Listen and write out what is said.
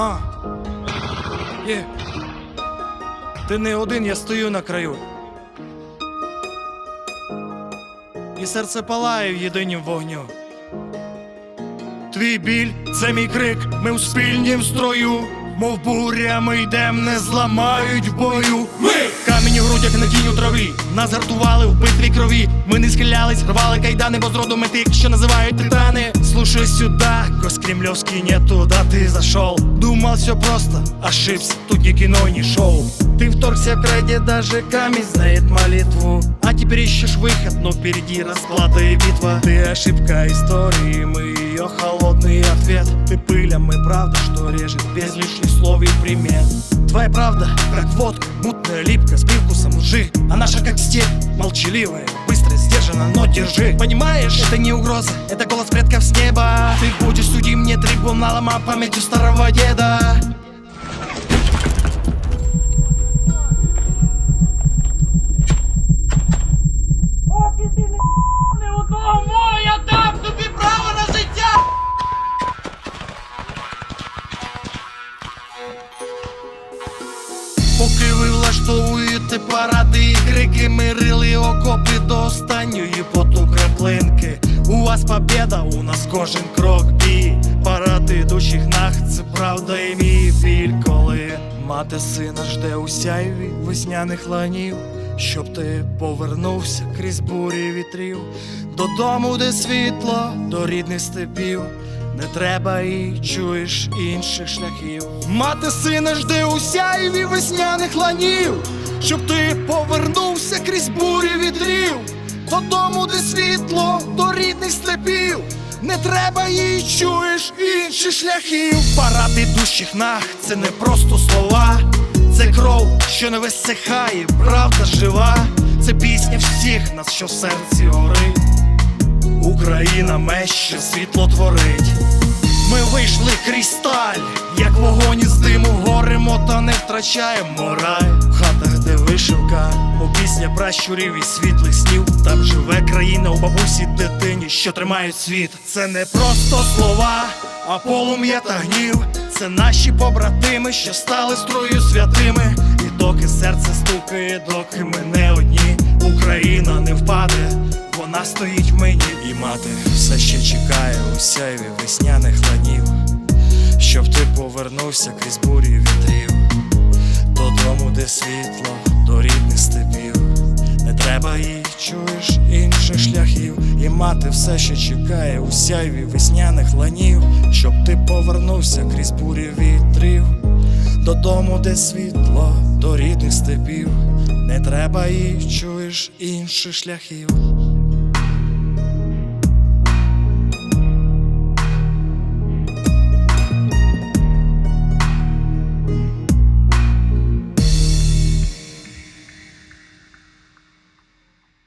А. Є. Ти не один, я стою на краю. І серце палає в єдинім вогню. Твій біль це мій крик, ми в спільнім строю Мов буря, ми йдем, не зламають в бою. Ми камінь у грудях на тінь у траві. Нас гартували в битві крові. Ми не схилялись, рвали кайдани, бо зроду ми тих, що називають титани. Слушай сюда, гость кремлевский не туда ты зашел. Думал все просто, ошибся, тут не кино, не шоу. Ты вторгся в край, где даже камень знает молитву. А теперь ищешь выход, но впереди расплата и битва. Ты ошибка истории, мы ее холодный ответ. Ты пыль, а мы правда, что режет без лишних слов и примет. Твоя правда, как водка, мутная липка с привкусом лжи. А наша как степь, молчаливая, быстро сдержана, но держи. Понимаешь, это не угроза, это голос предков с неба. Ты будешь судим не трибуналом, а памятью старого деда. Влаштовуєте паради і крики, ми окопи до останньої поту краплинки. У вас побєда, у нас кожен крок бій. Парад ідучих нах, це правда і мій біль, коли мати сина жде у сяйві весняних ланів, щоб ти повернувся крізь бурі вітрів, додому, де світло, до рідних степів. Не треба і чуєш інших шляхів. Мати сина жде у сяйві весняних ланів, щоб ти повернувся крізь бурі вітрів, додому, де світло, до рідних степів. Не треба їй чуєш інших шляхів. Парад ідущих нах це не просто слова, це кров, що не висихає, правда жива. Це пісня всіх нас, що в серці горить. Україна меще світло творить. Ми вийшли крізь сталь, як вогонь із диму горимо, та не втрачаємо мораль. В хатах, де вишивка, у пісня пращурів і світлих снів. Там живе країна у бабусі дитині, що тримають світ. Це не просто слова, а полум'я та гнів. Це наші побратими, що стали строю святими. Доки серце стукає, доки ми не одні, Україна не впаде. Вона стоїть в мені. І мати все ще чекає у сяйві весняних ланів, щоб ти повернувся крізь бурі вітрів, додому, де світло, до рідних степів. Не треба їй, чуєш інших шляхів, і мати все ще чекає у сяйві весняних ланів, щоб ти повернувся крізь бурі вітрів, додому, де світло, до рідних степів. Не треба і чуєш інших шляхів.